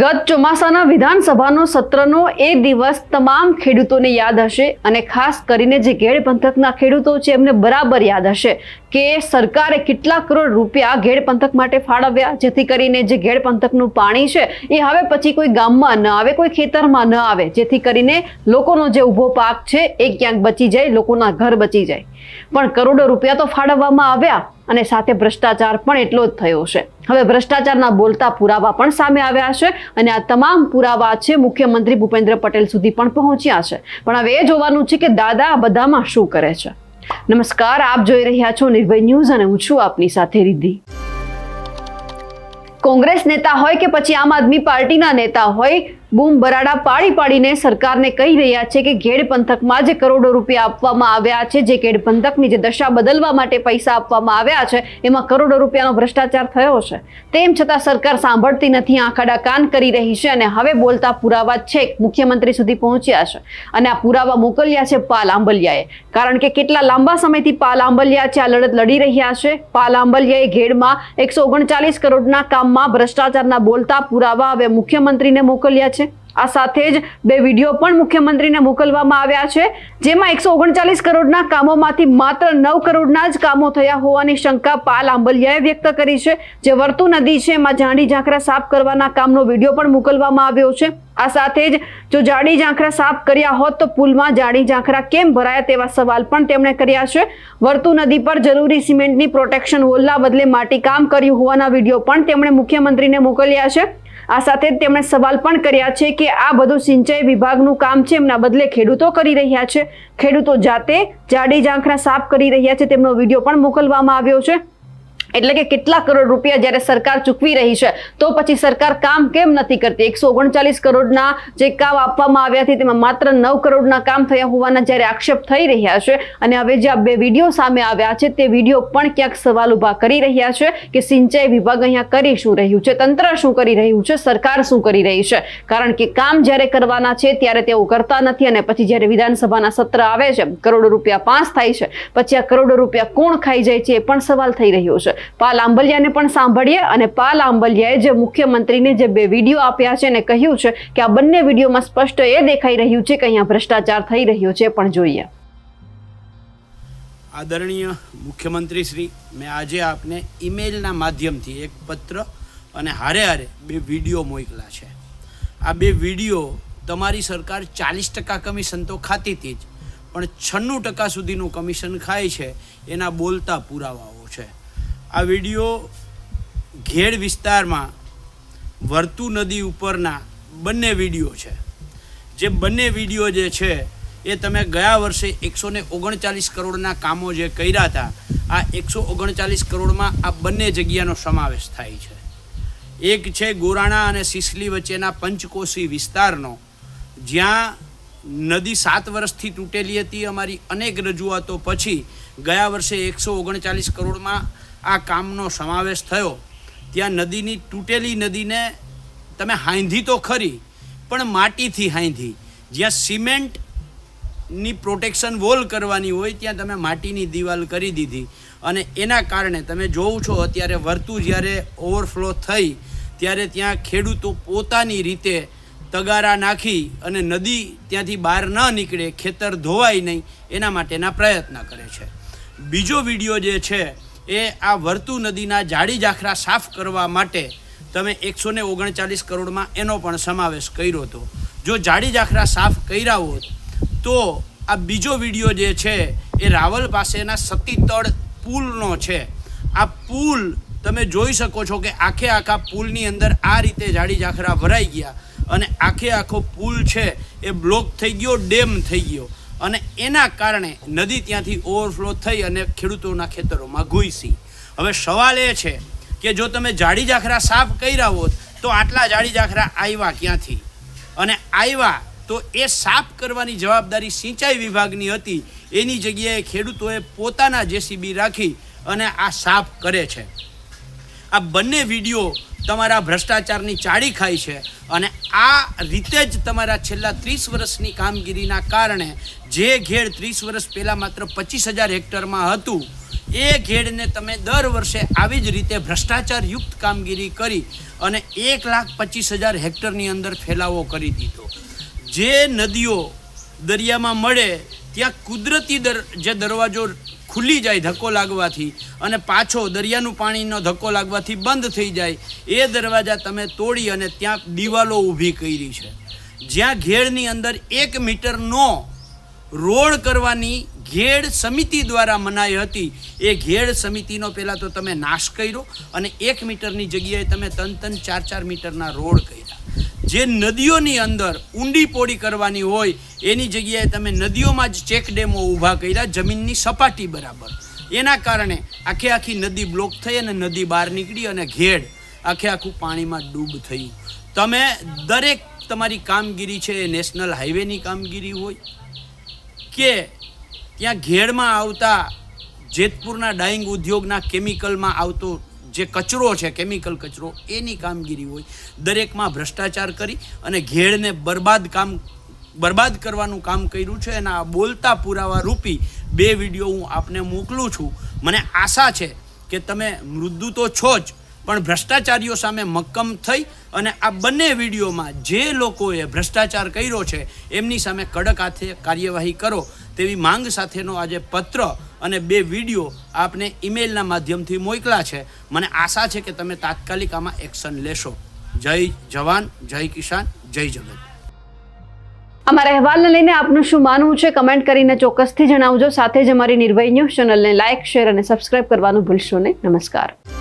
ગત ચોમાસાના વિધાનસભાનો સત્રનો એ દિવસ તમામ ખેડૂતોને યાદ હશે અને ખાસ કરીને જે ઘેડ પંથકના ખેડૂતો છે, એમને બરાબર યાદ હશે કે સરકારે કેટલા કરોડ રૂપિયા ઘેડ પંથક માટે ફાળવ્યા, જેથી કરીને જે ઘેડ પંથકનું પાણી છે, એ હવે પછી કોઈ ગામમાં ન આવે, કોઈ ખેતરમાં ન આવે. જેથી કરીને લોકોનો જે ઊભો પાક છે, એ ક્યાંક બચી જાય, લોકોના ઘર બચી જાય. પણ કરોડો રૂપિયા તો ફાળવવામાં આવ્યા અને સાથે ભ્રષ્ટાચાર પણ એટલો જ થયો છે. હવે ભ્રષ્ટાચારના બોલતા પુરાવા પણ સામે આવ્યા છે અને આ તમામ પુરાવા છે મુખ્યમંત્રી ભૂપેન્દ્ર પટેલ સુધી પણ પહોંચ્યા છે. પણ હવે એ જોવાનું છે કે દાદા આ બધામાં શું કરે છે. નમસ્કાર, આપ જોઈ રહ્યા છો નિર્ભય ન્યૂઝ અને હું છું આપની સાથે રિદ્ધિ. કોંગ્રેસ નેતા હોય કે પછી આમ આદમી પાર્ટીના નેતા હોય બૂમ બરાડા પાડી પાડીને સરકારને કહી રહ્યા છે કે ઘેડ પંથકમાં જે કરોડો રૂપિયા આપવામાં આવ્યા છે. જે ઘેડ પંથકની જે દશા બદલવા માટે પૈસા આપવામાં આવ્યા છે, એમાં કરોડો રૂપિયાનો ભ્રષ્ટાચાર થયો છે. તેમ છતાં સરકાર સાંભળતી નથી, આંખાડા કાન કરી રહી છે અને હવે બોલતા પુરાવા છેક મુખ્યમંત્રી સુધી પહોંચ્યા છે અને આ પુરાવા મોકલ્યા છે પાલ આંબલિયાએ. કારણ કે કેટલા લાંબા સમયથી પાલ આંબલિયા છે, આ લડત લડી રહ્યા છે. પાલ આંબલિયાએ ઘેડમાં એકસો ઓગણચાલીસ કરોડના કામમાં ભ્રષ્ટાચારના બોલતા પુરાવા હવે મુખ્યમંત્રીને મોકલ્યા છે. આ સાથે જ બે વીડિયો પણ મુખ્યમંત્રીને મોકલવામાં આવ્યા છે. જેમાં એકસો ઓગણચાલીસ કરોડના કામોમાંથી માત્ર નવ કરોડના જ કામો થયા હોવાની શંકા પાલ આંબલિયાએ વ્યક્ત કરી છે. જે વર્તુ નદી છે, એમાં જાડી ઝાંખરા સાફ કરવાના કામનો વીડિયો પણ મોકલવામાં આવ્યો છે. આ સાથે જ જો જાડી ઝાંખરા સાફ કર્યા હોત તો પુલમાં જાડી ઝાંખરા કેમ ભરાયા તેવા સવાલ પણ તેમણે કર્યા છે. વર્તુ નદી પર જરૂરી સિમેન્ટની પ્રોટેક્શન હોલના બદલે માટી કામ કર્યું હોવાના વીડિયો પણ તેમણે મુખ્યમંત્રીને મોકલ્યા છે. આ સાથે જ તેમણે સવાલ પણ કર્યા છે કે આ બધું સિંચાઈ વિભાગનું કામ છે, એમના બદલે ખેડૂતો કરી રહ્યા છે. ખેડૂતો જાતે જાડી ઝાંખરા સાફ કરી રહ્યા છે. તેમનો વીડિયો પણ મોકલવામાં આવ્યો છે. એટલે કે કેટલા કરોડ રૂપિયા જ્યારે સરકાર ચૂકવી રહી છે, તો પછી સરકાર કામ કેમ નથી કરતી? એકસો ઓગણચાલીસ કરોડના જે કામ આપવામાં આવ્યા છે, તેમાં માત્ર નવ કરોડના કામ થયા હોવાના જ્યારે આક્ષેપ થઈ રહ્યા છે. અને હવે જે આ બે વીડિયો સામે આવ્યા છે, તે વીડિયો પણ ક્યાંક સવાલ ઊભા કરી રહ્યા છે કે સિંચાઈ વિભાગ અહીંયા કરી શું રહ્યું છે? તંત્ર શું કરી રહ્યું છે? સરકાર શું કરી રહી છે? કારણ કે કામ જ્યારે કરવાના છે, ત્યારે તેઓ કરતા નથી અને પછી જ્યારે વિધાનસભાના સત્ર આવે છે, કરોડો રૂપિયા પાસ થાય છે, પછી આ કરોડો રૂપિયા કોણ ખાઈ જાય છે, એ પણ સવાલ થઈ રહ્યો છે. પાલ આંબલિયાને પણ સાંભળીએ અને પાલ આંબલિયાએ જે મુખ્યમંત્રીને જે બે વીડિયો આપ્યા છે અને કહ્યું છે કે આ બંને વિડીયોમાં સ્પષ્ટ એ દેખાઈ રહ્યું છે કે અહીંયા ભ્રષ્ટાચાર થઈ રહ્યો છે પણ જોઈએ. આદરણીય મુખ્યમંત્રી શ્રી, મેં આજે આપને ઈમેલના માધ્યમથી એક પત્ર અને હારે હારે બે વીડિયો મોકલા છે. આ બે વીડિયો તમારી સરકાર ચાલીસ ટકા કમિશન તો ખાતી હતી જ, પણ છન્નું ટકા સુધીનું કમિશન ખાય છે, એના બોલતા પુરાવાઓ આ વીડિયો ઘેડ વિસ્તારમાં વર્તુ નદી ઉપરના બંને વીડિયો છે. જે બંને વીડિયો જે છે, એ તમે ગયા વર્ષે એકસો ને ઓગણચાલીસ કરોડના કામો જે કર્યા હતા, આ એકસો ઓગણચાલીસ કરોડમાં આ બંને જગ્યાનો સમાવેશ થાય છે. એક છે ગોરાણા અને સિસલી વચ્ચેના પંચકોશી વિસ્તારનો, જ્યાં નદી સાત વર્ષથી તૂટેલી હતી. અમારી અનેક રજૂઆતો પછી ગયા વર્ષે એકસો ઓગણચાલીસ કરોડમાં આ કામનો સમાવેશ થયો. ત્યાં નદીની, તૂટેલી નદીને તમે હાંધી તો ખરી, પણ માટીથી હાંધી. જ્યાં સિમેન્ટની પ્રોટેક્શન વોલ કરવાની હોય, ત્યાં તમે માટીની દિવાલ કરી દીધી. અને એના કારણે તમે જોઉં છો, અત્યારે વર્તુ જ્યારે ઓવરફ્લો થઈ, ત્યારે ત્યાં ખેડૂતો પોતાની રીતે તગારા નાખી અને નદી ત્યાંથી બહાર ન નીકળે, ખેતર ધોવાય નહીં, એના માટેના પ્રયત્ન કરે છે. બીજો વીડિયો જે છે એ આ વર્તુ નદીના જાડી જાખરા સાફ કરવા માટે તમે એકસો ને ઓગણચાલીસ કરોડમાં એનો પણ સમાવેશ કર્યો હતો. જો જાડી જાખરા સાફ કર્યા હોત, તો આ બીજો વીડિયો જે છે, એ રાવલ પાસેના સતીતળ પુલનો છે. આ પુલ તમે જોઈ શકો છો કે આખે આખા પુલની અંદર આ રીતે જાડી જાખરા ભરાઈ ગયા અને આખે આખો પુલ છે, એ બ્લોક થઈ ગયો, ડેમ થઈ ગયો. અને એના કારણે નદી ત્યાંથી ઓવરફ્લો થઈ અને ખેડૂતોના ખેતરોમાં ઘૂસી. હવે સવાલ એ છે કે જો તમે જાડી જાખરા સાફ કર્યા હોત, તો આટલા જાડી જાખરા આવ્યા ક્યાંથી? અને આવ્યા તો એ સાફ કરવાની જવાબદારી સિંચાઈ વિભાગની હતી. એની જગ્યાએ ખેડૂતોએ પોતાના જેસીબી રાખી અને આ સાફ કરે છે. આ બંને વીડિયો તમારા ભ્રષ્ટાચારની ચાડી ખાય છે અને આ રીતે જ તમારા છેલ્લા ત્રીસ વર્ષની કામગીરીના કારણે જે ઘેડ ત્રીસ વર્ષ પહેલાં માત્ર પચીસ હજાર હેક્ટરમાં હતું, એ ઘેડને તમે દર વર્ષે આવી જ રીતે ભ્રષ્ટાચારયુક્ત કામગીરી કરી અને એક લાખ પચીસ હજાર હેક્ટરની અંદર ફેલાવો કરી દીધો. જે નદીઓ દરિયામાં મળે, ત્યાં કુદરતી દર, જે દરવાજો ખુલી જાય ધક્કો લાગવાથી અને પાછો દરિયાનું પાણીનો ધક્કો લાગવાથી બંધ થઈ જાય, એ દરવાજા તમે તોડી અને ત્યાં દિવાલો ઊભી કરી છે. જ્યાં ઘેડની અંદર એક મીટરનો રોડ કરવાની ઘેડ સમિતિ દ્વારા મનાઈ હતી, એ ઘેડ સમિતિનો પહેલાં તો તમે નાશ કર્યો અને એક મીટરની જગ્યાએ તમે ત્રણ ત્રણ ચાર ચાર મીટરના રોડ કર્યા. જે નદીઓની અંદર ઊંડી પોડી કરવાની હોય, એની જગ્યાએ તમે નદીઓમાં જ ચેક ડેમો ઊભા કર્યા, જમીનની સપાટી બરાબર. એના કારણે આખે આખી નદી બ્લોક થઈ અને નદી બહાર નીકળી અને ઘેડ આખે આખું પાણીમાં ડૂબ થયું તમે દરેક તમારી કામગીરી છે એ નેશનલ હાઈવેની કામગીરી હોય કે ત્યાં ઘેડમાં આવતા જેતપુરના ડાઈંગ ઉદ્યોગના કેમિકલમાં આવતો જે કચરો છે કેમિકલ કચરો, એની કામગીરી હોય, દરેકમાં ભ્રષ્ટાચાર કરી અને ઘેડને બરબાદ કામ, બરબાદ કરવાનું કામ કર્યું છે એના આ બોલતા પુરાવા રૂપી બે વીડિયો હું આપને મોકલું છું. મને આશા છે કે તમે મૃદુ તો છો જ પણ ભ્રષ્ટાચારીઓ સામે મક્કમ થઈ અને આ બંને વિડીયોમાં જે લોકોએ ભ્રષ્ટાચાર કર્યો છે, એમની સામે કડક હાથે કાર્યવાહી કરો તેવી માંગ સાથેનો આજે પત્ર અને બે વીડિયો આપને ઈમેલના માધ્યમથી મોકલા છે. મને આશા છે કે તમે તાત્કાલિક આમાં એક્શન લેશો. જય જવાન, જય કિસાન, જય જગત. અમારા અહેવાલને લઈને આપનું શું માનવું છે, કમેન્ટ કરીને ચોક્કસથી જણાવજો. સાથે જ અમારી નિર્ભય ન્યૂઝ ચેનલને લાઇક, શેર અને સબસ્ક્રાઇબ કરવાનું ભૂલશો નહીં. નમસ્કાર.